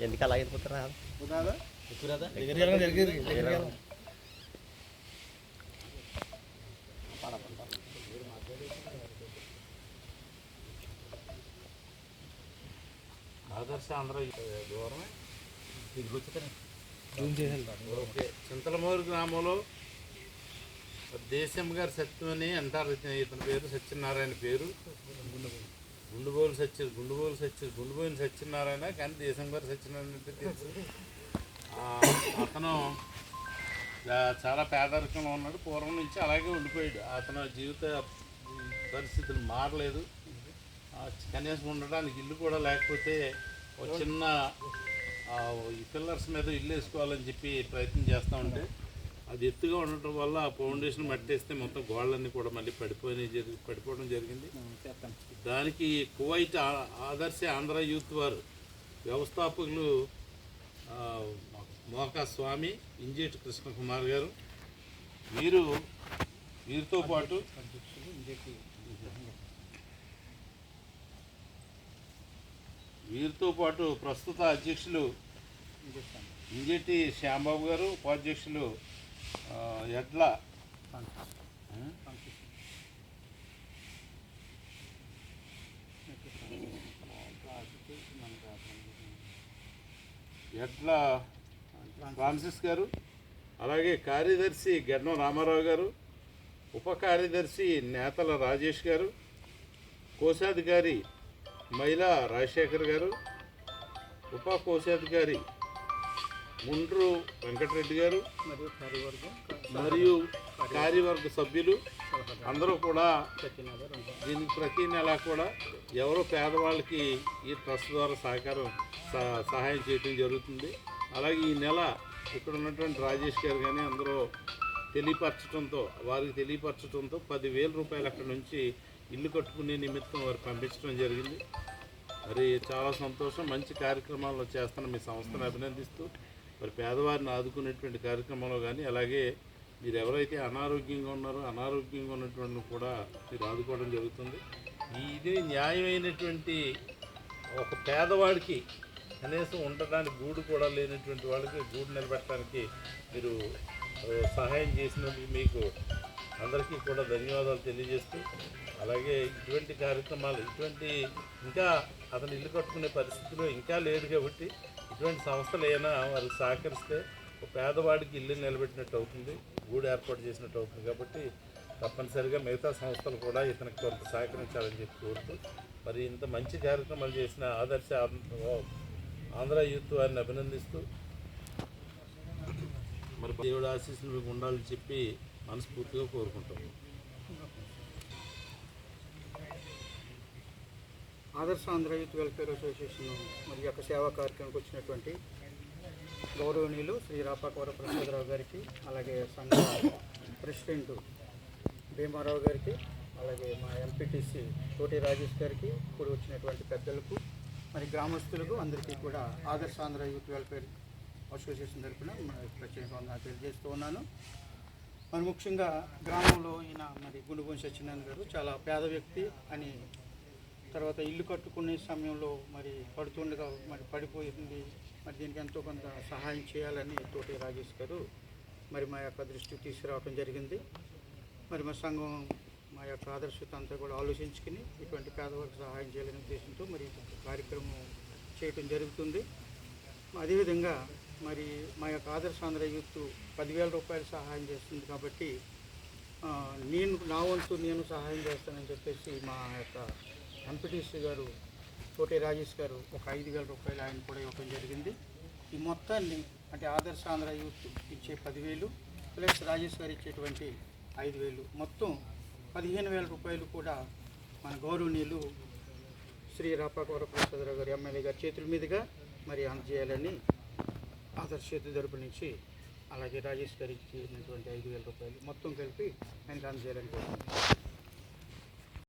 ఎందుకు అలా వెళ్ళిపోతున్నా ఆదర్శ ఆంధ్ర దూరమే ఓకే చింతలమూరు గ్రామంలో దేశం గారి సత్యం అని అంటారు. ఇతని పేరు సత్యనారాయణ పేరు. గుండుబోలు సత్య గుండుబోలు సత్య గుండుబోయిన సత్యనారాయణ కానీ దేశం గారు సత్యనారాయణ అంటే తెలుసు. అతను చాలా పేదరికంలో ఉన్నాడు. పూర్వం నుంచి అలాగే ఉండిపోయాడు. అతను జీవిత పరిస్థితులు మారలేదు. కనీసం ఉండడానికి ఇల్లు కూడా లేకపోతే ఒక చిన్న ఈ పిల్లర్స్ మీద ఇల్లు వేసుకోవాలని చెప్పి ప్రయత్నం చేస్తూ ఉంటే అది ఎత్తుగా ఉండటం వల్ల ఆ ఫౌండేషన్ మట్టేస్తే మొత్తం గోడలన్నీ కూడా మళ్ళీ పడిపోయినాయి జరిగి పడిపోవడం జరిగింది. దానికి కువైట్ ఆదర్శ ఆంధ్ర యూత్ వారు వ్యవస్థాపకులు మోకా స్వామి ఇంజేటి కృష్ణకుమార్ గారు వీరు వీరితో పాటు వీరితో పాటు ప్రస్తుత అధ్యక్షులు ఇంజేటి శ్యాంబాబు గారు ఉపాధ్యక్షులు ఎడ్ల ఆ? ఎడ్ల ఫ్రాన్సిస్ గారు అలాగే కార్యదర్శి గెడ్డం రామారావు గారు ఉప కార్యదర్శి నేతల రాజేష్ గారు కోశాధికారి మహిళా రాజశేఖర్ గారు ఉప కోశాధికారి ముండ్రు వెంకటరెడ్డి గారు మరియు కార్యవర్గం సభ్యులు. అందరూ కూడా దీనికి ప్రతి నెల కూడా ఎవరో పేదవాళ్ళకి ఈ ట్రస్ట్ ద్వారా సహకారం సహ- సహాయం చేయడం జరుగుతుంది. అలాగే ఈ నెల ఇక్కడ ఉన్నటువంటి రాజేష్ గారు కానీ అందరూ తెలియపరచడంతో వారికి తెలియపరచడంతో పదివేల రూపాయలు అక్కడ నుంచి ఇల్లు కట్టుకునే నిమిత్తం వారు పంపించడం జరిగింది. మరి చాలా సంతోషం. మంచి కార్యక్రమాల్లో చేస్తున్న మీ సంస్థను అభినందిస్తూ మరి పేదవారిని ఆదుకునేటువంటి కార్యక్రమంలో కానీ అలాగే మీరు ఎవరైతే అనారోగ్యంగా ఉన్నారో అనారోగ్యంగా ఉన్నటువంటి కూడా మీరు ఆదుకోవడం జరుగుతుంది. ఈ ఇది న్యాయమైనటువంటి ఒక పేదవాడికి కనీసం ఉండడానికి గూడు కూడా లేనటువంటి వాళ్ళకి గూడు నిలబెట్టడానికి మీరు సహాయం చేసినందుకు మీకు అందరికీ కూడా ధన్యవాదాలు తెలియజేస్తూ అలాగే ఇటువంటి కార్యక్రమాలు ఇటువంటి ఇంకా అతను ఇల్లు కట్టుకునే పరిస్థితిలో ఇంకా లేదు కాబట్టి ఇటువంటి సంస్థలు ఏమైనా వారికి సహకరిస్తే ఒక పేదవాడికి ఇల్లు నిలబెట్టినట్టు అవుతుంది గూడు ఏర్పాటు చేసినట్టు అవుతుంది కాబట్టి తప్పనిసరిగా మిగతా సంస్థలు కూడా ఇతనికి కొంత సహకరించాలని చెప్పి కోరుతూ మరి ఇంత మంచి కార్యక్రమాలు చేసిన ఆదర్శ ఆంధ్ర- ఆంధ్ర యూత్ వారిని అభినందిస్తూ మరి దేవుడు ఆశీస్సులు మీకు ఉండాలని చెప్పి మనస్ఫూర్తిగా కోరుకుంటాము ఆదర్శ ఆంధ్ర యూత్ వెల్ఫేర్ అసోసియేషన్ మరి యొక్క సేవా కార్యక్రమానికి వచ్చినటువంటి గౌరవనీయులు శ్రీ రాపాకవర ప్రసాదరావు గారికి అలాగే సంఘ ప్రెసిడెంట్ భీమారావు గారికి అలాగే మా ఎంపీటీసీ కోటి రాజేష్ గారికి ఇప్పుడు వచ్చినటువంటి పెద్దలకు మరి గ్రామస్తులకు అందరికీ కూడా ఆదర్శ ఆంధ్ర యూత్ వెల్ఫేర్ అసోసియేషన్ తరఫున ప్రత్యేకంగా తెలియజేస్తూ ఉన్నాను. మరి ముఖ్యంగా గ్రామంలో ఈయన మరి గుండుబోని సత్యనారాయణ గారు చాలా పేద వ్యక్తి అని తర్వాత ఇల్లు కట్టుకునే సమయంలో మరి పడుతుండగా మరి పడిపోయింది. మరి దీనికి ఎంతో కొంత సహాయం చేయాలని తోటి రాజేష్ గారు మరి మా యొక్క దృష్టికి తీసుకురావడం జరిగింది. మరి మా సంఘం మా యొక్క ఆదర్శత అంతా కూడా ఆలోచించుకుని ఇటువంటి పేదవారికి సహాయం చేయాలనే ఉద్దేశంతో మరి కార్యక్రమం చేయటం జరుగుతుంది. అదేవిధంగా మరి మా యొక్క ఆదర్శ ఆంధ్ర యూత్ పదివేల రూపాయలు సహాయం చేస్తుంది కాబట్టి నేను నా వంతు నేను సహాయం చేస్తానని చెప్పేసి మా యొక్క ఎంపీటీసీ గారు తోటి రాజేష్ గారు ఒక ఐదు వేల రూపాయలు ఆయన కూడా ఇవ్వడం జరిగింది. ఈ మొత్తాన్ని అంటే ఆదర్శ ఆంధ్ర యూత్ ఇచ్చే పదివేలు ప్లస్ రాజేష్ గారు ఇచ్చేటువంటి ఐదు వేలు. మొత్తం పదిహేను వేల రూపాయలు కూడా మన గౌరవనీయులు శ్రీ రాపాకవర ప్రసాదరావు గారు ఎమ్మెల్యే గారి చేతుల మీదుగా మరి అందజేయాలని ఆదర్శ తరపు నుంచి అలాగే రాజేష్ గారికి ఇచ్చినటువంటి ఐదు వేల రూపాయలు మొత్తం కలిపి ఆయన అందజేయాలని కోరుకుంటున్నాను